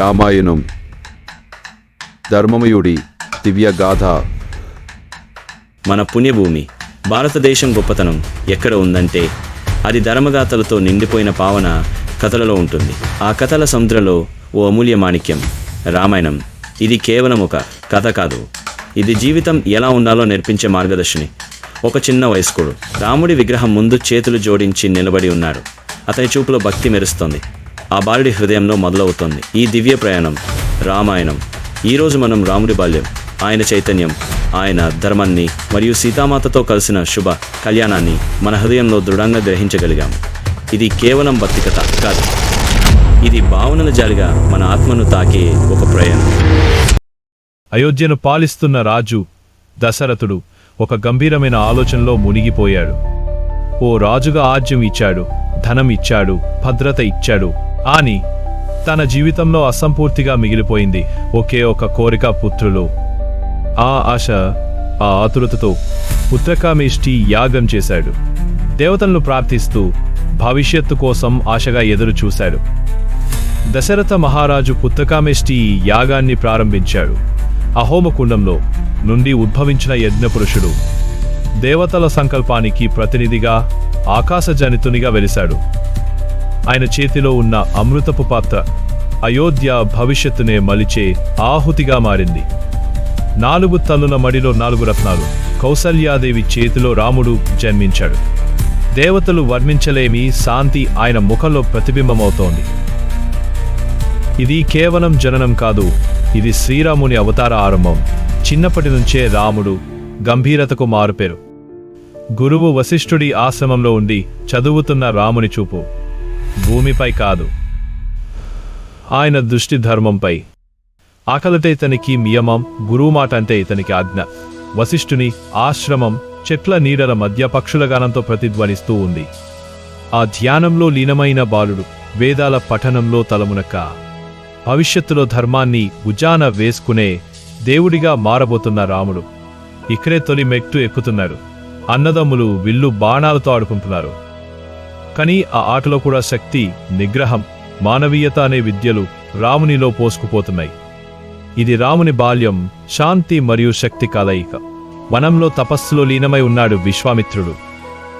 రామాయణం ధర్మమయుడి దివ్యగాథ మన పుణ్యభూమి భారతదేశం గొప్పతనం ఎక్కడ ఉందంటే అది ధర్మగాథలతో నిండిపోయిన పావన కథలలో ఉంటుంది. ఆ కథల సముద్రంలో ఓ అమూల్య మాణిక్యం. రామాయణం ఇది కేవలం ఒక కథ కాదు. ఇది జీవితం ఎలా ఉండాలో నేర్పించే మార్గదర్శిని. ఒక చిన్న వయస్కుడు రాముడి విగ్రహం ముందు చేతులు జోడించి నిలబడి ఉన్నాడు. అతని చూపులో భక్తి మెరుస్తోంది. ఆ బాలుడి హృదయంలో మొదలవుతోంది. ఈ దివ్య ప్రయాణం రామాయణం. ఈరోజు మనం రాముడి బాల్యం ఆయన చైతన్యం ఆయన ధర్మాన్ని మరియు సీతామాతతో కలిసిన శుభ కళ్యాణాన్ని మన హృదయంలో దృఢంగా గ్రహించగలిగాం. ఇది కేవలం భక్తికత కాదు. ఇది భావనల జాలిగా మన ఆత్మను తాకే ఒక ప్రయాణం. అయోధ్యను పాలిస్తున్న రాజు దశరథుడు ఒక గంభీరమైన ఆలోచనలో మునిగిపోయాడు. ఓ రాజుగా ఆజ్యం ఇచ్చాడు ధనం ఇచ్చాడు భద్రత ఇచ్చాడు అని తన జీవితంలో అసంపూర్తిగా మిగిలిపోయింది. ఒకే ఒక కోరిక పుత్రులు. ఆ ఆశ ఆ ఆతురతతో పుత్రకామేష్టి యాగం చేశాడు. దేవతలను ప్రార్థిస్తూ భవిష్యత్తు కోసం ఆశగా ఎదురు చూశాడు. దశరథ మహారాజు పుత్రకామేష్టి ఈ యాగాన్ని ప్రారంభించాడు. అహోమకుండంలో నుండి ఉద్భవించిన యజ్ఞపురుషుడు దేవతల సంకల్పానికి ప్రతినిధిగా ఆకాశజనితునిగా వెలిశాడు. ఆయన చేతిలో ఉన్న అమృతపు పాత్ర అయోధ్య భవిష్యత్తునే మలిచే ఆహుతిగా మారింది. నాలుగు తల్లుల మడిలో నాలుగు రత్నాలు కౌసల్యాదేవి చేతిలో రాముడు జన్మించాడు. దేవతలు వర్ణించలేమి శాంతి ఆయన ముఖంలో ప్రతిబింబమవుతోంది. ఇది కేవలం జననం కాదు ఇది శ్రీరాముని అవతార ఆరంభం. చిన్నప్పటి నుంచే రాముడు గంభీరతకు మారుపేరు. గురువు వశిష్ఠుడి ఆశ్రమంలో ఉండి చదువుతున్న రాముని చూపు. భూమిపై కాదు. ఆయన దృష్టి ధర్మంపై. ఆకలితే ఇతనికి నియమం గురువు మాట అంటే ఇతనికి ఆజ్ఞ. వశిష్ఠుని ఆశ్రమం చెట్ల నీడల మధ్య పక్షుల గానంతో ప్రతిధ్వనిస్తూ ఉంది. ఆ ధ్యానంలో లీనమైన బాలుడు వేదాల పఠనంలో తలమునక భవిష్యత్తులో ధర్మాన్ని ఉజాన వేసుకునే దేవుడిగా మారబోతున్న రాముడు. ఇక్కడే తొలి మెట్టు ఎక్కుతున్నారు. అన్నదమ్ములు విల్లు బాణాలతో ఆడుకుంటున్నారు. కానీ ఆ ఆటలో కూడా శక్తి నిగ్రహం మానవీయత అనే విద్యలు రామునిలో పోసుకుపోతున్నాయి. ఇది రాముని బాల్యం శాంతి మరియు శక్తి కలయిక. వనంలో తపస్సులో లీనమై ఉన్నాడు విశ్వామిత్రుడు.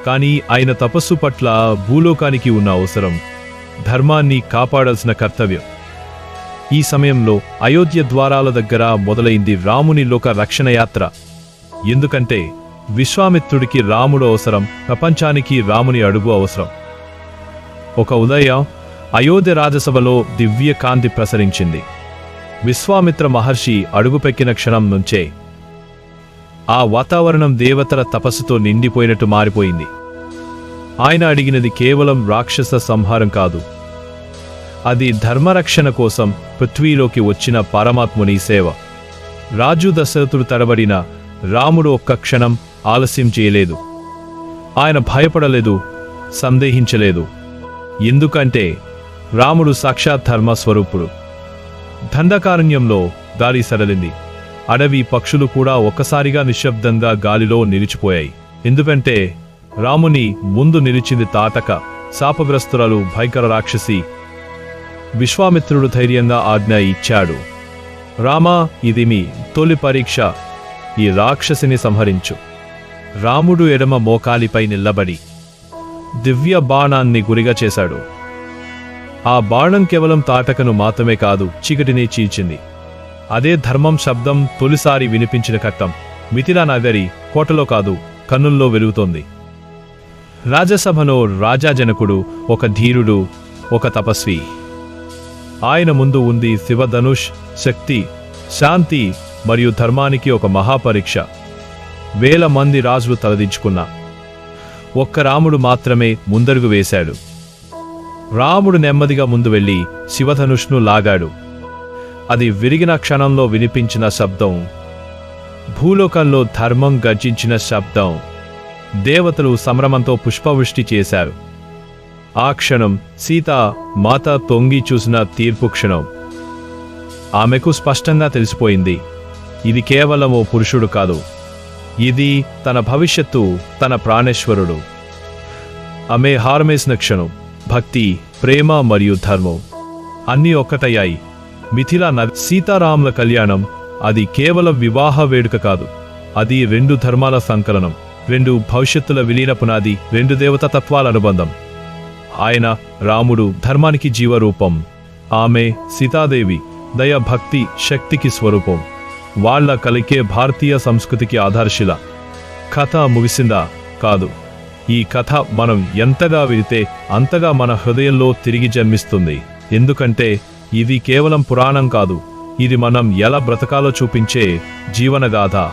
కానీ ఆయన తపస్సు పట్ల భూలోకానికి ఉన్న అవసరం ధర్మాన్ని కాపాడాల్సిన కర్తవ్యం. ఈ సమయంలో అయోధ్య ద్వారాల దగ్గర మొదలైంది రాముని లోక రక్షణ యాత్ర. ఎందుకంటే విశ్వామిత్రుడికి రాముడు అవసరం ప్రపంచానికి రాముని అడుగు అవసరం. ఒక ఉదయం అయోధ్య రాజసభలో దివ్య కాంతి ప్రసరించింది. విశ్వామిత్ర మహర్షి అడుగుపెక్కిన క్షణం నుంచే ఆ వాతావరణం దేవతల తపస్సుతో నిండిపోయినట్టు మారిపోయింది. ఆయన అడిగినది కేవలం రాక్షస సంహారం కాదు. అది ధర్మరక్షణ కోసం పృథ్వీలోకి వచ్చిన పరమాత్ముని సేవ. రాజు దశరథుడు తడబడిన రాముడు ఒక్క క్షణం ఆలస్యం చేయలేదు. ఆయన భయపడలేదు సందేహించలేదు. ఎందుకంటే రాముడు సాక్షాత్ ధర్మస్వరూపుడు. దండకారణ్యంలో దారి సడలింది. అడవి పక్షులు కూడా ఒక్కసారిగా నిశ్శబ్దంగా గాలిలో నిలిచిపోయాయి. ఎందుకంటే రాముని ముందు నిలిచింది తాటక శాపగ్రస్తురాలు భయంకర రాక్షసి విశ్వామిత్రుడు ధైర్యంగా ఆజ్ఞ ఇచ్చాడు. రామా ఇది మీ తొలి పరీక్ష. ఈ రాక్షసిని సంహరించు. రాముడు ఎడమ మోకాలిపై నిల్లబడి దివ్య బాణాన్ని గురిగా చేశాడు. ఆ బాణం కేవలం తాటకను మాత్రమే కాదు చీకటిని చీల్చింది. అదే ధర్మం శబ్దం తొలిసారి వినిపించిన కట్టం మిథిలా నగరి కోటలో కాదు కన్నుల్లో వెలుగుతోంది. రాజసభలో రాజా జనకుడు ఒక ధీరుడు ఒక తపస్వి. ఆయన ముందు ఉంది శివధనుష్ శక్తి శాంతి మరియు ధర్మానికి ఒక మహాపరీక్ష. వేల మంది రాజులు తలదించుకున్నా ఒక్క రాముడు మాత్రమే ముందరుగు వేశాడు. రాముడు నెమ్మదిగా ముందు వెళ్ళి శివధనుష్ను లాగాడు. అది విరిగిన క్షణంలో వినిపించిన శబ్దం భూలోకంలో ధర్మం గర్జించిన శబ్దం దేవతలు సంభ్రమంతో పుష్పవృష్టి చేశారు. ఆ క్షణం సీత మాత తొంగి చూసిన తీర్పు క్షణం. ఆమెకు స్పష్టంగా తెలిసిపోయింది ఇది కేవలం ఓ పురుషుడు కాదు. ఇది తన భవిష్యత్తు తన ప్రాణేశ్వరుడు. ఆమె హారమేసిన క్షణం భక్తి ప్రేమ మరియు ధర్మం అన్నీ ఒక్కటయ్యాయి. మిథిలా నది సీతారాముల కళ్యాణం అది కేవలం వివాహ వేడుక కాదు. అది రెండు ధర్మాల సంకలనం రెండు భవిష్యత్తుల విలీన పునాది రెండు దేవతా తత్వాల అనుబంధం. ఆయన రాముడు ధర్మానికి జీవరూపం. ఆమె సీతాదేవి దయ భక్తి శక్తికి స్వరూపం. వాళ్ళ కలికే భారతీయ సంస్కృతికి ఆధారశిల. కథ ముగిసిందా? కాదు. ఈ కథ మనం ఎంతగా విడితే అంతగా మన హృదయంలో తిరిగి జన్మిస్తుంది. ఎందుకంటే ఇది కేవలం పురాణం కాదు. ఇది మనం ఎలా బ్రతకాలో చూపించే జీవనగాథ.